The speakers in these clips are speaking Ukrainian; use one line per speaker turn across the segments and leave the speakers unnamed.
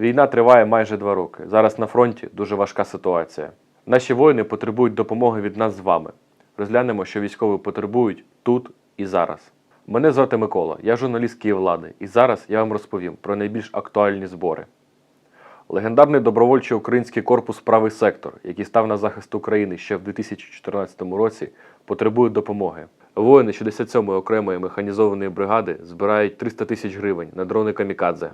Війна триває майже два роки. Зараз на фронті дуже важка ситуація. Наші воїни потребують допомоги від нас з вами. Розглянемо, що військові потребують тут і зараз. Мене звати Микола, я журналіст Київлади, і зараз я вам розповім про найбільш актуальні збори. Легендарний добровольчий український корпус Правий сектор, який став на захист України ще в 2014 році, потребує допомоги. Воїни 67-ї окремої механізованої бригади збирають 300 тисяч гривень на дрони Камікадзе.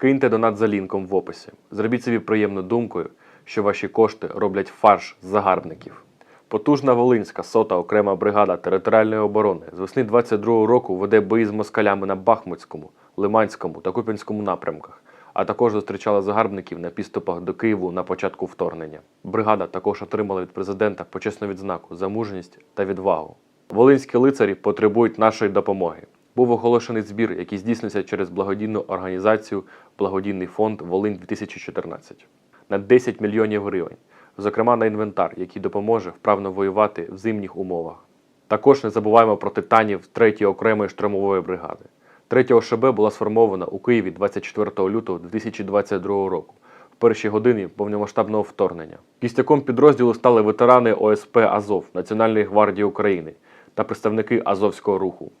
Киньте донат за лінком в описі. Зробіть собі приємну думкою, що ваші кошти роблять фарш з загарбників. Потужна Волинська сота окрема бригада територіальної оборони з весни 22-го року веде бої з москалями на Бахмутському, Лиманському та Куп'янському напрямках, а також зустрічала загарбників на підступах до Києву на початку вторгнення. Бригада також отримала від президента почесну відзнаку за мужність та відвагу. Волинські лицарі потребують нашої допомоги. Був оголошений збір, який здійснився через благодійну організацію Благодійний фонд Волинь 2014 на 10 мільйонів гривень, зокрема на інвентар, який допоможе вправно воювати в зимніх умовах. Також не забуваємо про титанів 3-ї окремої штурмової бригади. 3 ОШБ була сформована у Києві 24 лютого 2022 року, в перші години повномасштабного вторгнення. Кістяком підрозділу стали ветерани ОСП Азов Національної гвардії України та представники Азовського руху.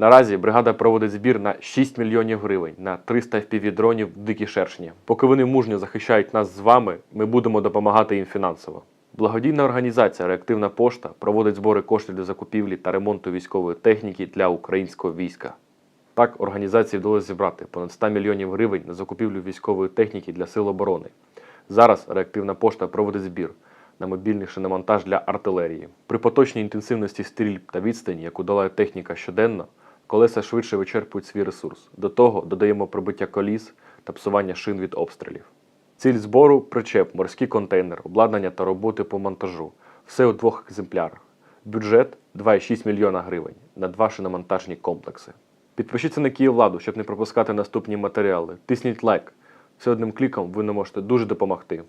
Наразі бригада проводить збір на 6 мільйонів гривень на 300 FPV-дронів дикі шершні. Поки вони мужньо захищають нас з вами, ми будемо допомагати їм фінансово. Благодійна організація Реактивна пошта проводить збори коштів для закупівлі та ремонту військової техніки для українського війська. Так, організації вдалося зібрати понад 100 мільйонів гривень на закупівлю військової техніки для сил оборони. Зараз реактивна пошта проводить збір на мобільний шиномонтаж для артилерії. При поточній інтенсивності стрільб та відстані, яку долає техніка щоденно, колеса швидше вичерпують свій ресурс. До того додаємо пробиття коліс та псування шин від обстрілів. Ціль збору причеп, морський контейнер, обладнання та роботи по монтажу. Все у двох екземплярах. Бюджет 2,6 мільйона гривень на два шиномонтажні комплекси. Підпишіться на Київладу, щоб не пропускати наступні матеріали. Тисніть лайк. Все одним кліком ви не можете дуже допомогти.